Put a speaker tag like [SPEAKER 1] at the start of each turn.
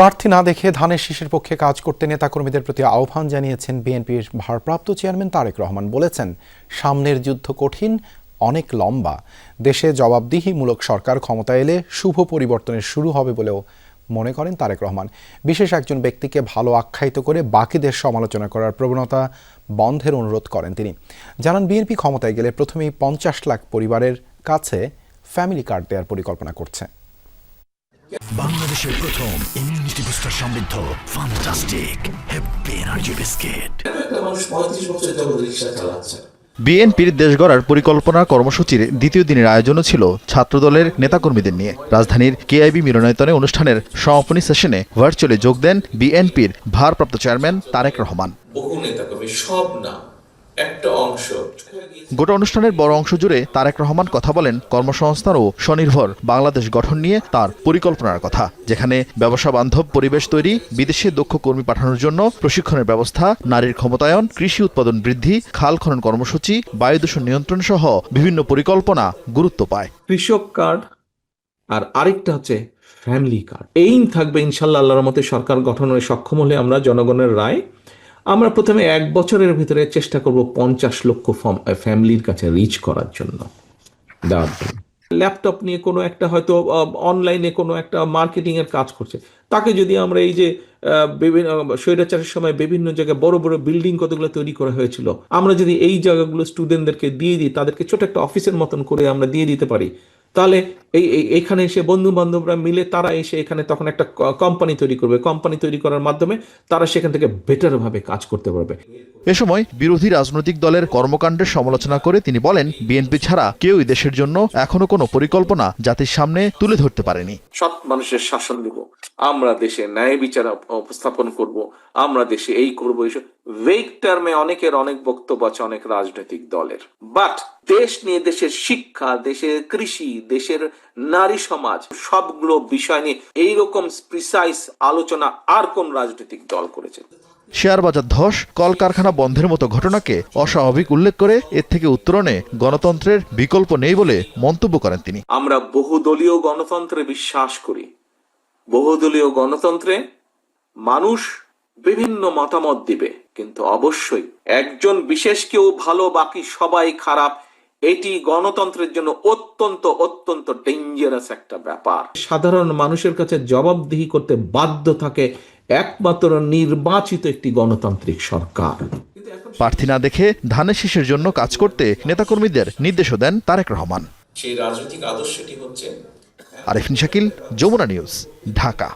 [SPEAKER 1] প্রার্থী না দেখে ধানের শীষের পক্ষে কাজ করতে নেতাকর্মীদের প্রতি আহ্বান জানিয়েছেন বিএনপির ভারপ্রাপ্ত চেয়ারম্যান তারেক রহমান। বলেছেন, সামনের যুদ্ধ কঠিন, অনেক লম্বা। দেশে জবাবদিহিমূলক সরকার ক্ষমতা এলে শুভ পরিবর্তনের শুরু হবে বলেও মনে করেন তারেক রহমান। বিশেষ একজন ব্যক্তিকে ভালো আখ্যায়িত করে বাকিদের সমালোচনা করার প্রবণতা বন্ধের অনুরোধ করেন তিনি। জানান, বিএনপি ক্ষমতায় গেলে প্রথমেই পঞ্চাশ লাখ পরিবারের কাছে ফ্যামিলি কার্ড দেওয়ার পরিকল্পনা করছে।
[SPEAKER 2] বাংলাদেশের প্রথম ইমিউনিটি বুস্টার সমৃদ্ধ ফান্টাস্টিক হ্যাপি এনার্জি বিস্কিট
[SPEAKER 3] মানুষ পঁয়ত্রিশ বছর যাবত রিক্সা চালাচ্ছে
[SPEAKER 4] বিএনপির দেশ গড়ার পরিকল্পনা কর্মসূচির দ্বিতীয় দিনের আয়োজনও ছিল ছাত্রদলের নেতাকর্মীদের নিয়ে। রাজধানীর কেআইবি মিলনায়তনে অনুষ্ঠানের সমাপনী সেশনে ভার্চুয়ালি যোগ দেন বিএনপির ভারপ্রাপ্ত চেয়ারম্যান তারেক রহমান।
[SPEAKER 3] বহু নেতা কর্মী সব না একটা অংশ।
[SPEAKER 4] গোটা অনুষ্ঠানের বড় অংশ জুড়ে তারেক রহমান কথা বলেন কর্মসংস্থান ও স্বনির্ভর বাংলাদেশ গঠন নিয়ে তার পরিকল্পনার কথা যেখানে ব্যবসা বান্ধব পরিবেশ তৈরি বিদেশে দক্ষ কর্মী পাঠানোর জন্য প্রশিক্ষণের ব্যবস্থা নারীর ক্ষমতায়ন কৃষি উৎপাদন বৃদ্ধি খাল খনন কর্মসূচি বায়ু দূষণ নিয়ন্ত্রণ সহ বিভিন্ন পরিকল্পনা গুরুত্ব পায়।
[SPEAKER 5] কৃষক কার্ড আর আরেকটা হচ্ছে ফ্যামিলি কার্ড। এইম থাকবে ইনশাল্লাহ আল্লাহর মতে সরকার গঠনের সক্ষম হলে আমরা জনগণের রায় আমরা প্রথমে এক বছরের ভিতরে চেষ্টা করব পঞ্চাশ লক্ষ ফ্যামিলির কাছে রিচ করার জন্য। ল্যাপটপ নিয়ে কোনো একটা হয়তো অনলাইনে কোনো একটা মার্কেটিং এর কাজ করছে। তাকে যদি আমরা এই যে বিভিন্ন, স্বৈরাচারের সময় বিভিন্ন জায়গায় বড় বড় বিল্ডিং কতগুলো তৈরি করা হয়েছিল, আমরা যদি এই জায়গাগুলো স্টুডেন্টদেরকে দিয়ে দিই, তাদেরকে ছোট একটা অফিসের মতন করে আমরা দিয়ে দিতে পারি তাহলে এই এখানে এসে বন্ধু বান্ধবরা মিলে তারা এসে এখানে তখন একটা কোম্পানি তৈরি করবে। কোম্পানি তৈরি করার মাধ্যমে তারা সেখান থেকে বেটার ভাবে কাজ করতে পারবে।
[SPEAKER 4] এ সময় বিরোধী রাজনৈতিক দলের কর্মকাণ্ডের সমালোচনা করে তিনি বলেন বিএনপি ছাড়া কেউই দেশের জন্য এখনও কোনো পরিকল্পনা জাতির সামনে তুলে ধরতে পারেনি।
[SPEAKER 5] সৎ মানুষের শাসন দিব। আমরা দেশে ন্যায় বিচার উপস্থাপন করব। আমরা দেশে এই করব এইসব ভেগ টার্মে অনেকের অনেক বক্তব্য আছে অনেক রাজনৈতিক দলের। বাট দেশ নিয়ে দেশের শিক্ষা দেশের কৃষি দেশের নারী সমাজ সবগুলো বিষয় নিয়ে এইরকম প্রিসাইজ আলোচনা আর কোন রাজনৈতিক দল করেছে?
[SPEAKER 4] শেয়ার বাজার ধস কলকারখানা বন্ধের মতো ঘটনাকে অস্বাভাবিক উল্লেখ করে এর থেকে উত্তরণে গণতন্ত্রের বিকল্প নেই বলে মন্তব্য করেন তিনি।
[SPEAKER 5] আমরা বহুদলীয় গণতন্ত্রে বিশ্বাস করি। বহুদলীয় গণতন্ত্রে মানুষ বিভিন্ন মতামত দিবে। কিন্তু অবশ্যই একজন বিশেষ কেউ ভালো বাকি সবাই খারাপ এটি গণতন্ত্রের জন্য অত্যন্ত অত্যন্ত ডেঞ্জারাস একটা ব্যাপার। সাধারণ মানুষের কাছে জবাবদিহি করতে বাধ্য থাকে একমাত্র নির্বাচিত একটি গণতান্ত্রিক সরকার।
[SPEAKER 4] প্রার্থী না দেখে ধানের শীষের জন্য কাজ করতে নেতাকর্মীদের নির্দেশও দেন তারেক রহমান।
[SPEAKER 3] সেই রাজনৈতিক আদর্শটি হচ্ছে
[SPEAKER 4] আরিফিন শাকিল যমুনা নিউজ ঢাকা।